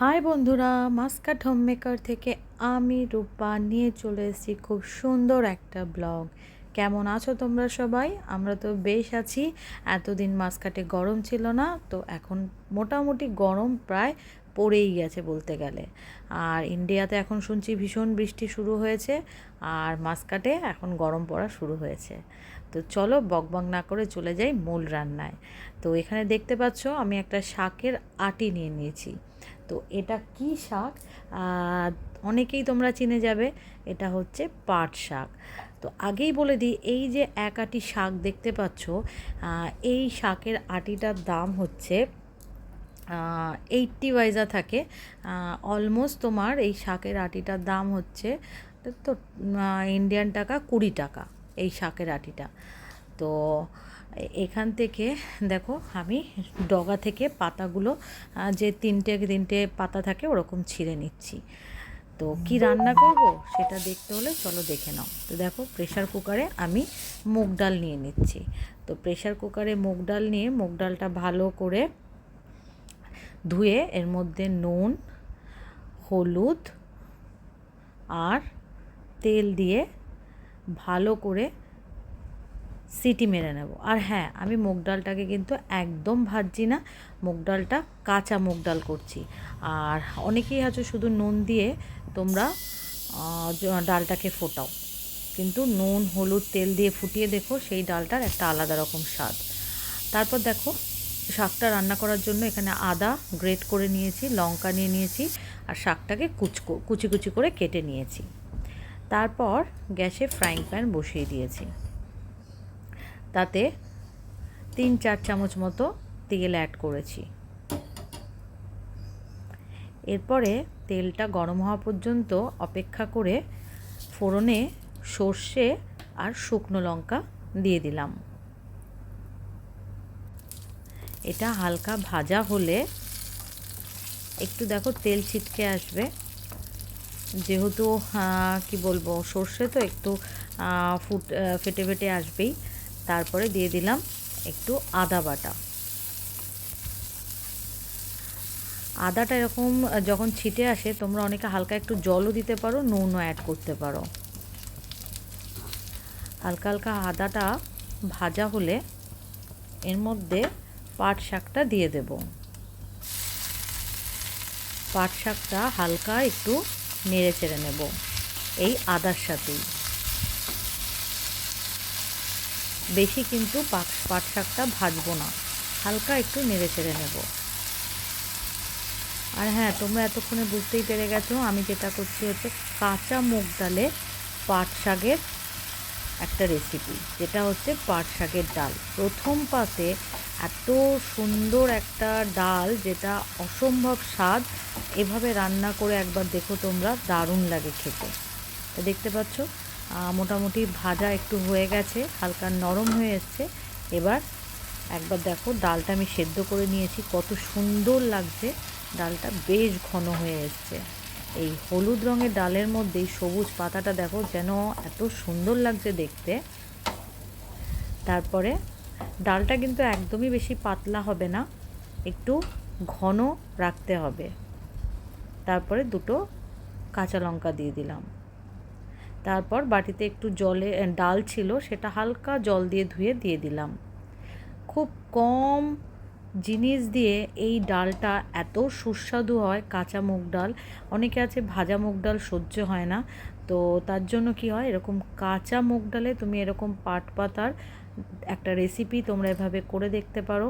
High বন্ধুরা, Muscat home maker থেকে আমি রূপা নিয়ে চলে এসেছি খুব সুন্দর একটা ব্লগ। কেমন আছো তোমরা সবাই? আমরা তো বেশ আছি। এতদিন মাসকাটে গরম ছিল না, তো এখন মোটামুটি গরম প্রায় পড়েই গেছে বলতে গেলে। আর ইন্ডিয়াতে এখন শুনছি ভীষণ বৃষ্টি শুরু হয়েছে, আর মাসকাটে এখন গরম পড়া শুরু হয়েছে। তো চলো বকবক না করে চলে যাই মূল রান্নায়। তো এখানে দেখতে পাচ্ছ, আমি একটা শাকের আটি নিয়ে নিয়েছি। তো এটা কি শাক? অনেকেই তোমরা চিনে যাবে, এটা হচ্ছে পাট শাক। তো আগেই বলে দিই, এই যে এক আটি শাক দেখতে পাচ্ছ এই শাকের আটিটার দাম হচ্ছে এইটটি ওয়াইজা থাকে। অলমোস্ট তোমার এই শাকের আটিটার দাম হচ্ছে তো ইন্ডিয়ান টাকা কুড়ি টাকা, এই শাকের আটিটা। তো এখান থেকে দেখো আমি ডগা থেকে পাতাগুলো যে তিনটে তিনটে পাতা থাকে ওরকম ছিঁড়ে নিচ্ছি। তো কি রান্না করব সেটা দেখতে হলে চলো দেখে নাও। তো দেখো প্রেশার কুকারে আমি মুগ ডাল নিয়ে নিচ্ছি। তো প্রেশার কুকারে মুগ ডাল নিয়ে মুগ ডালটা ভালো করে ধুয়ে এর মধ্যে নুন, হলুদ আর তেল দিয়ে ভালো করে সিটি মেরে নেব। আর হ্যাঁ আমি মুগ ডালটাকে কিন্তু একদম ভাজছি না, মুগ ডালটা কাঁচা মুগ ডাল করছি। আর অনেকেই আছো শুধু নুন দিয়ে তোমরা ডালটাকে ফোটাও। কিন্তু নুন, হলুদ, তেল দিয়ে ফুটিয়ে দেখো, সেই ডালটার একটা আলাদা রকম স্বাদ। তারপর দেখো, শাকটা রান্না করার জন্য এখানে আদা গ্রেট করে নিয়েছি, লঙ্কা নিয়ে নিয়েছি, আর শাকটাকে কুচকো, কুচি কুচি করে কেটে নিয়েছি। তারপর গ্যাসে ফ্রাইং প্যান বসিয়ে দিয়েছি। তাতে তিন চার চামচ মতো তেল অ্যাড করেছি। এরপরে তেলটা গরম হওয়া পর্যন্ত অপেক্ষা করে ফোড়নে সর্ষে আর শুকনো লঙ্কা দিয়ে দিলাম। এটা হালকা ভাজা হলে একটু দেখো তেল ছিটকে আসবে। যেহেতু কি বলব, সর্ষে তো একটু ফুট ফেটে ফেটে আসবেই। তারপরে দিয়ে দিলাম একটু আদা বাটা। আদাটা এরকম যখন ছিটে আসে, তোমরা অনেকে হালকা একটু জলও দিতে পারো, নুনও অ্যাড করতে পারো। হালকা হালকা আদাটা ভাজা হলে এর মধ্যে পাট শাকটা দিয়ে দেব। পাট শাকটা হালকা একটু নেড়ে চেড়ে নেব, এই আদার সাথেই। বেশি কিন্তু পাট পাট শাকটা ভাজবো না। হালকা একটু নেড়ে চেড়ে নেব। আর হ্যাঁ তোমরা এতক্ষণে বুঝতেই পেরে গেছো, আমি যেটা করছি হচ্ছে কাঁচা মুগ ডালে পাট শাকের একটা রেসিপি যেটা হচ্ছে পাট শাকের ডাল। প্রথম পাতে এত সুন্দর একটা ডাল, যেটা অসম্ভব স্বাদ। এভাবে রান্না করে একবার দেখো তোমরা, দারুণ লাগে খেতে। দেখতে পাচ্ছ মোটামুটি ভাজা একটু হয়ে গেছে, হালকা নরম হয়ে এসছে। এবার একবার দেখো, ডালটা আমি সেদ্ধ করে নিয়েছি, কত সুন্দর লাগছে। ডালটা বেশ ঘন হয়ে এসছে। এই হলুদ রঙের ডালের মধ্যে সবুজ পাতাটা দেখো, যেন এত সুন্দর লাগছে দেখতে। তারপরে ডালটা কিন্তু একদমই বেশি পাতলা হবে না, একটু ঘন রাখতে হবে। তারপরে দুটো কাঁচা লঙ্কা দিয়ে দিলাম। তারপর বাটিতে একটু জলে ডাল ছিল, সেটা হালকা জল দিয়ে ধুয়ে দিয়ে দিলাম। খুব কম জিনিস দিয়ে এই ডালটা এত সুস্বাদু হয়, কাঁচা মুগ ডাল। অনেকে আছে ভাজা মুগ ডাল সহ্য হয় না। তো তার জন্য কি হয়, এরকম কাঁচা মুগ ডালে তুমি এরকম পাট পাতার একটা রেসিপি তোমরা এভাবে করে দেখতে পারো।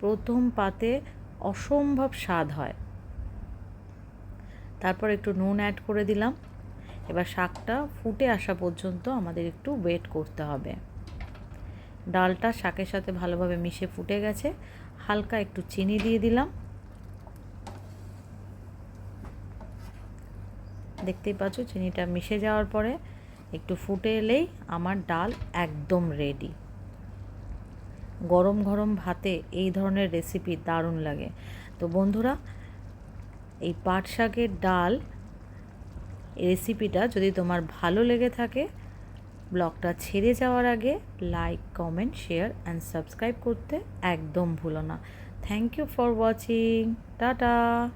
প্রথম পাতে অসম্ভব স্বাদ হয়। তারপর একটু নুন অ্যাড করে দিলাম। এবার শাকটা ফুটে আসা পর্যন্ত আমাদের একটু ওয়েট করতে হবে। ডালটা শাকের সাথে ভালোভাবে মিশে ফুটে গেছে। হালকা একটু চিনি দিয়ে দিলাম। দেখতেই পাচ্ছ চিনিটা মিশে যাওয়ার পরে একটু ফুটে এলেই আমার ডাল একদম রেডি গরম গরম ভাতে এই ধরনের রেসিপি দারুণ লাগে। তো বন্ধুরা, এই পাট শাকের ডাল রেসিপিটা যদি তোমার ভালো লেগে থাকে, ব্লগটা ছেড়ে যাওয়ার আগে like comment share and subscribe করতে একদম ভুলো না। Thank you for watching tata.